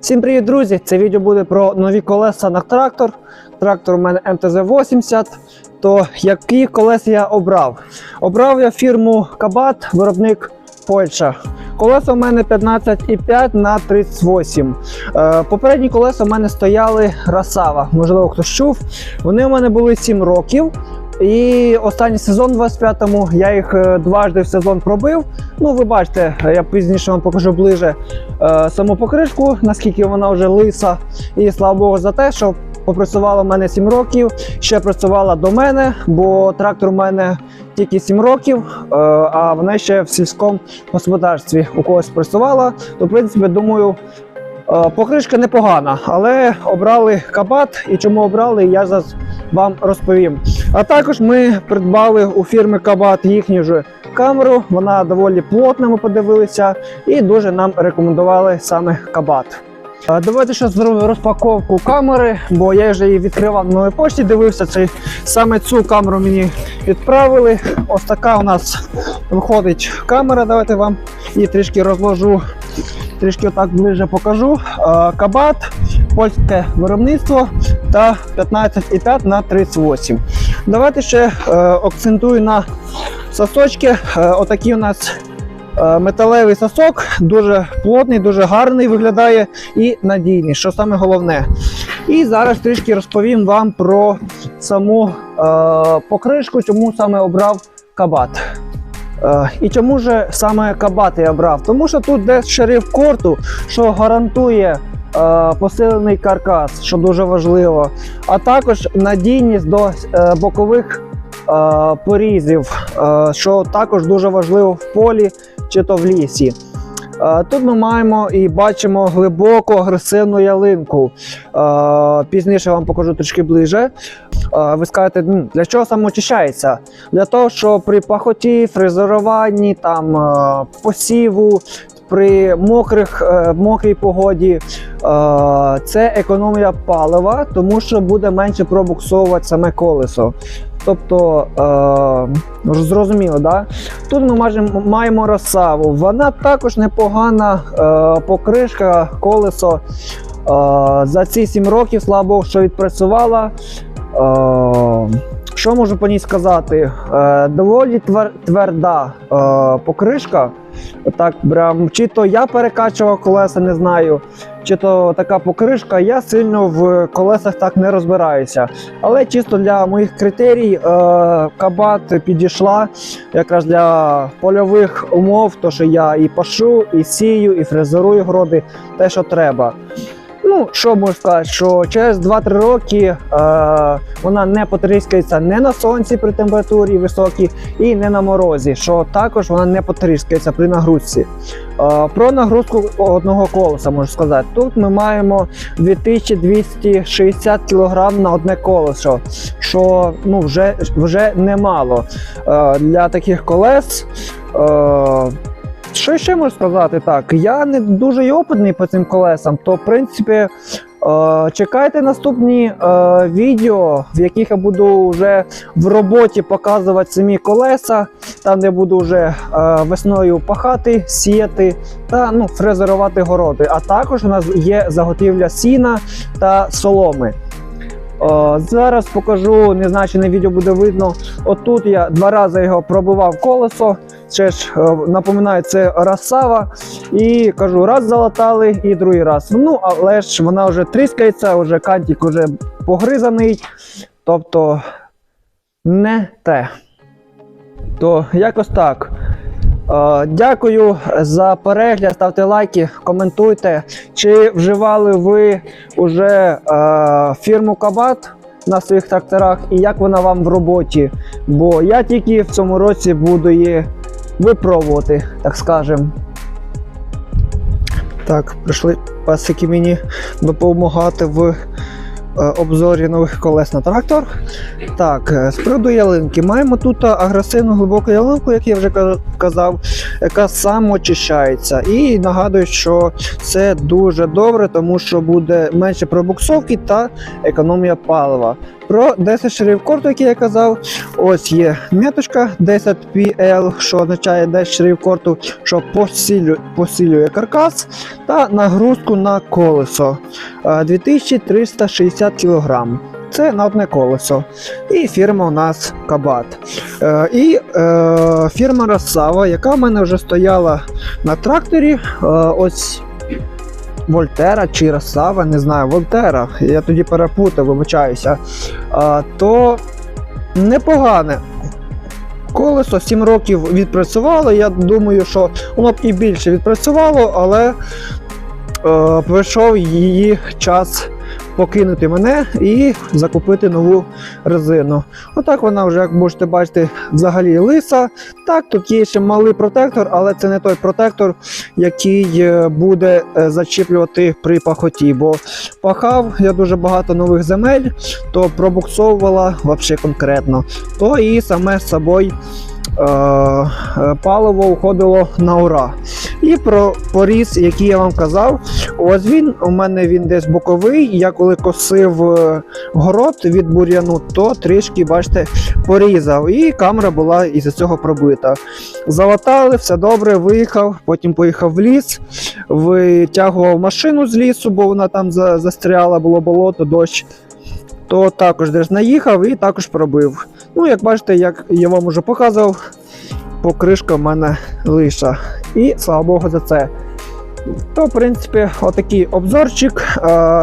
Всім привіт, друзі! Це відео буде про нові колеса на трактор. Трактор у мене МТЗ-80. То які колеса я обрав? Обрав я фірму Кабат, виробник Польща. Колеса у мене 15,5 на 38. Е, попередні колеса у мене стояли Расава. Можливо, хтось чув. Вони у мене були 7 років. І останній сезон, 25-му, я їх е, дважди в сезон пробив. Ну, ви бачите, я пізніше вам покажу ближе е, саму покришку, наскільки вона вже лиса. І слава Богу за те, що попрацювала в мене 7 років, ще працювала до мене, бо трактор у мене тільки 7 років, е, а вона ще в сільському господарстві у когось працювала. То, в принципі, думаю, покришка непогана, але обрали кабат. І чому обрали, я зараз вам розповім. А також ми придбали у фірми Кабат їхню ж камеру. Вона доволі плотна, ми подивилися, і дуже нам рекомендували саме Кабат. Давайте ще зробимо розпаковку камери, бо я вже її відкривав на новій пошті, дивився цей саме цю камеру мені відправили. Ось така у нас виходить камера. Давайте вам її трішки розложу, трішки отак ближче покажу. Кабат, польське виробництво та 15,5 на 38. Давайте ще е, акцентую на сосочки. Е, отакий у нас металевий сосок, дуже плотний, дуже гарний виглядає і надійний, що саме головне. І зараз трішки розповім вам про саму е, покришку, чому саме обрав кабат. Е, і чому ж саме кабат я обрав? Тому що тут десь шериф корту, що гарантує е, посилений каркас, що дуже важливо, а також надійність до е, бокових е, порізів, е, що також дуже важливо в полі чи то в лісі. Е, Тут ми маємо і бачимо глибоку агресивну ялинку. Е, Пізніше вам покажу трішки ближче. Е, Ви скажете, для чого саме очищається? Для того, що при пахоті, фрезеруванні, там, посіву, при мокрих, е, мокрій погоді е, це економія палива, тому що буде менше пробуксовувати саме колесо. Тобто, е, зрозуміло, да? тут ми маємо, маємо розсаву. Вона також непогана покришка, колесо. За ці 7 років, слава Богу, що відпрацювала. Що можу по ній сказати? Е, доволі твер, тверда е, покришка. Так, прям, чи то я перекачував колеса, не знаю, чи то така покришка. Я сильно в колесах так не розбираюся. Але чисто для моїх критерій е, кабат підійшла якраз для польових умов, то що я і пашу, і сію, і фрезерую городи, те, що треба. Ну, що можу сказати, що через 2-3 роки е, вона не потріскається не на сонці при температурі високій і не на морозі, що також вона не потріскається при нагрузці. Е, про нагрузку одного колеса можу сказати. Тут ми маємо 2260 кг на одне колесо, що ну, вже, вже немало е, для таких колес. Е, що ще можу сказати так? Я не дуже й опитний по цим колесам, то в принципі. е, Чекайте наступні е, відео, в яких я буду вже в роботі показувати самі колеса, там де буду вже е, весною пахати, сіяти та ну, фрезерувати городи. А також у нас є заготівля сіна та соломи. Зараз покажу, не знаю, чи на відео буде видно. Отут я два рази його пробивав колесо. Ще ж е, напоминаю, це Расава. І кажу, раз залатали і другий раз. Ну, але ж вона вже тріскається, вже кантик вже погризаний. Тобто не те. То якось так. Е, Дякую за перегляд, ставте лайки, коментуйте. Чи вживали ви вже е, фірму Кабат на своїх тракторах і як вона вам в роботі? Бо я тільки в цьому році буду її випробувати, так скажем. Так, прийшли пасики мені допомагати в е, обзорі нових колес на трактор. Так, е, з приводу ялинки. Маємо тут агресивну глибоку ялинку, як я вже казав. Яка самоочищається. І нагадую, що це дуже добре, тому що буде менше пробуксовки та економія палива. Про 10 шарів корту, який я казав, ось є меточка 10PL, що означає 10 шарів корту, що посилює, посилює каркас, та нагрузку на колесо е, 2360 кг. Це на одне колесо. І фірма у нас Кабат. Е, і е, фірма Росава, яка в мене вже стояла на тракторі. Е, ось Вольтера чи Росава, не знаю, Вольтера. Я тоді перепутав, вибачаюся. Е, то непогане. Колесо 7 років відпрацювало. Я думаю, що воно б і більше відпрацювало, але е, прийшов її час покинути мене і закупити нову резину. Отак вона вже, як можете бачити, взагалі лиса. Так, тут є ще малий протектор, але це не той протектор, який е, буде е, зачіплювати при пахоті. Бо пахав я дуже багато нових земель, то пробуксовувала взагалі конкретно. То і саме з собою паливо уходило на ура. І про поріз, який я вам казав, ось він у мене він десь боковий. Я коли косив е, город від бур'яну, то трішки, бачите, порізав. І камера була із-за цього пробита. Залатали, все добре, виїхав, потім поїхав в ліс, витягував машину з лісу, бо вона там застряла, було болото, дощ. То також десь наїхав і також пробив. Ну, як бачите, як я вам уже показував, покришка в мене лиша. І слава Богу за це. То, в принципі, отакий обзорчик.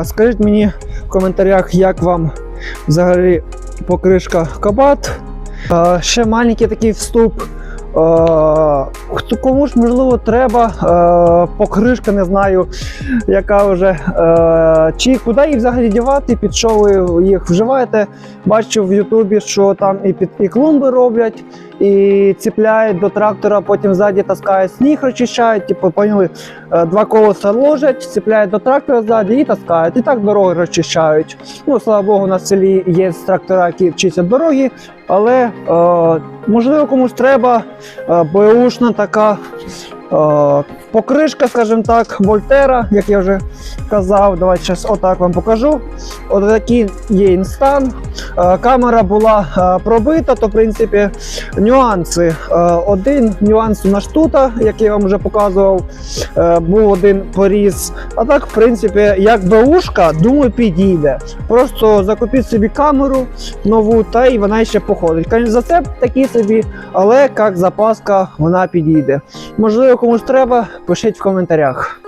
Скажіть мені в коментарях, як вам взагалі покришка Кабат. Ще маленький такий вступ. Е, Хто кому ж можливо треба е, покришка, не знаю, яка вже е, чи куди її взагалі дівати, під що ви їх вживаєте. Бачу в Ютубі, що там і під і клумби роблять, і ціпляють до трактора, потім ззаді таскають сніг, розчищають. Типу, поняли, Е, два колеса ложать, ціпляють до трактора ззаді і таскають. І так дороги розчищають. Ну, слава Богу, на селі є трактора, які чистять дороги, але е, можливо комусь треба е, беушна така. е, Покришка, скажімо так, Вольтера, як я вже казав. Давайте зараз отак вам покажу. От такий є інстан. Е, Камера була е, пробита, то в принципі нюанси. Е, Один нюанс у нас тут, як я вам вже показував, був один поріз. А так, в принципі, як беушка, думаю, підійде. Просто закупіть собі камеру нову, та й вона ще походить. Звісно, зацеп такий собі, але як запаска вона підійде. Можливо, комусь треба, пишіть в коментарях.